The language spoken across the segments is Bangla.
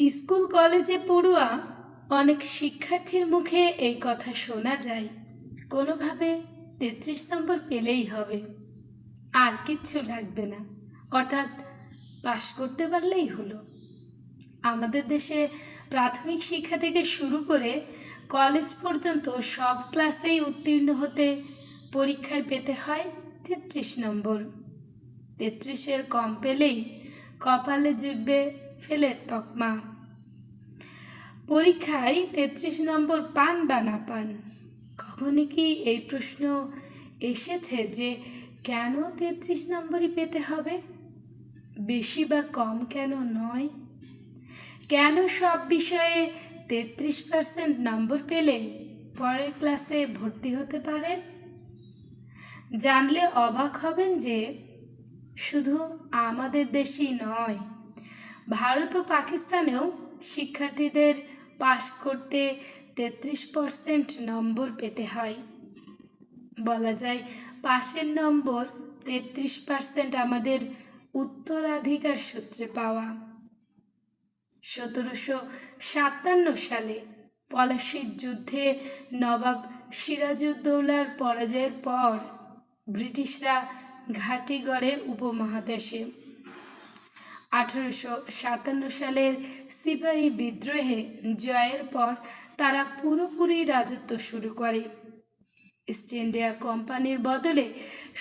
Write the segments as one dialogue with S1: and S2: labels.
S1: স্কুল কলেজে পড়ুয়া অনেক শিক্ষার্থীর মুখে এই কথা শোনা যায়। কোনোভাবে তেত্রিশ নম্বর পেলেই হবে। আর কিচ্ছু লাগবে না। অর্থাৎ পাশ করতে পারলেই হলো। আমাদের দেশে প্রাথমিক শিক্ষা থেকে শুরু করে কলেজ পর্যন্ত সব ক্লাসেই উত্তীর্ণ হতে পরীক্ষায় পেতে হয় তেত্রিশ নম্বর। তেত্রিশের কম পেলেই কপালে জুটবে ফেলের তকমা। পরীক্ষায় তেত্রিশ নম্বর পান বা না পান? কখনই কি এই প্রশ্ন এসেছে যে কেন তেত্রিশ নম্বরই পেতে হবে? বেশি বা কম কেন নয়? কেন সব বিষয়ে তেত্রিশ পার্সেন্ট নম্বর পেলে পরের ক্লাসে ভর্তি হতে পারেন? জানলে অবাক হবেন যে শুধু আমাদের দেশেই নয় ভারত ও পাকিস্তানেও শিক্ষার্থীদের পাশ করতে তেত্রিশ পার্সেন্ট নম্বর পেতে হয়। বলা যায়, পাশের নম্বর তেত্রিশ পার্সেন্ট আমাদের উত্তরাধিকার সূত্রে পাওয়া। সতেরোশো সাতান্ন সালে পলাশির যুদ্ধে নবাব সিরাজউদ্দৌলার পরাজয়ের পর ব্রিটিশরা ঘাঁটি গড়ে উপমহাদেশে। আঠারোশো সাতান্ন সালের সিপাহী বিদ্রোহে জয়ের পর তারা পুরোপুরি রাজত্ব শুরু করে। ইস্ট ইন্ডিয়া কোম্পানির বদলে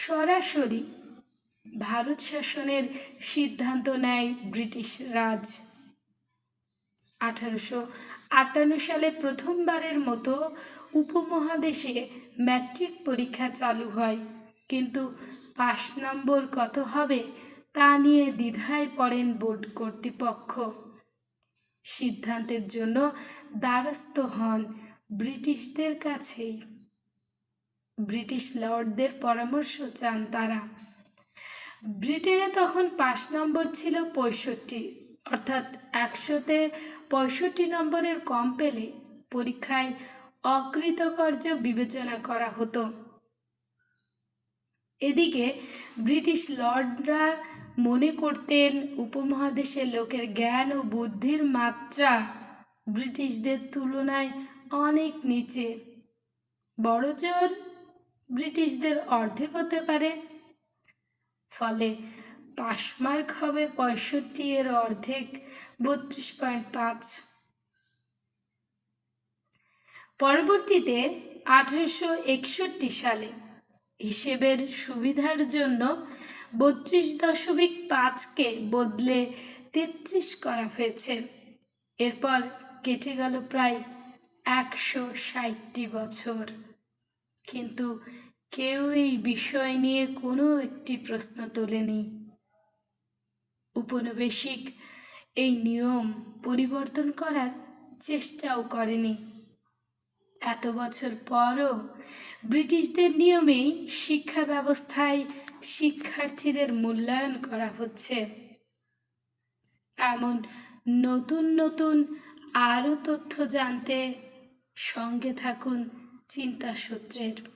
S1: সরাসরি ভারত শাসনের সিদ্ধান্ত নেয় ব্রিটিশ রাজ। আঠারোশো আটান্ন সালে প্রথমবারের মতো উপমহাদেশে ম্যাট্রিক পরীক্ষা চালু হয়। কিন্তু পাশ নম্বর কত হবে তা নিয়ে দ্বিধায় পড়েন বোর্ড কর্তৃপক্ষ। সিদ্ধান্তের জন্য দ্বারস্থ হন ব্রিটিশদের কাছেই। ব্রিটিশ লর্ডদের পরামর্শ চান তারা। ব্রিটেনে তখন পাঁচ নম্বর ছিল পঁয়ষট্টি, অর্থাৎ একশোতে পঁয়ষট্টি নম্বরের কম পেলে পরীক্ষায় অকৃতকার্য বিবেচনা করা হতো। এদিকে ব্রিটিশ লর্ডরা মনে করতেন উপমহাদেশের লোকের জ্ঞান ও বুদ্ধির মাত্রা ব্রিটিশদের তুলনায় অনেক নিচে। বড় জোর ব্রিটিশদের অর্ধেক হতে পারে। ফলে পাশ মার্ক হবে পঁয়ষট্টি এর অর্ধেক, বত্রিশ পয়েন্ট পাঁচ। পরবর্তীতে আঠারোশো একষট্টি সালে হিসেবের সুবিধার জন্য বত্রিশ দশমিক পাঁচকে বদলে তেত্রিশ করা হয়েছে। এরপর কেটে গেল প্রায় একশো ষাটটি বছর। কিন্তু কেউ এই বিষয় নিয়ে কোনো একটি প্রশ্ন তোলেনি। উপনিবেশিক এই নিয়ম পরিবর্তন করার চেষ্টাও করেনি। এত বছর পরও ব্রিটিশদের নিয়মেই শিক্ষা ব্যবস্থায় শিক্ষার্থীদের মূল্যায়ন করা হচ্ছে। এমন নতুন নতুন আরও তথ্য জানতে সঙ্গে থাকুন চিন্তা সূত্রের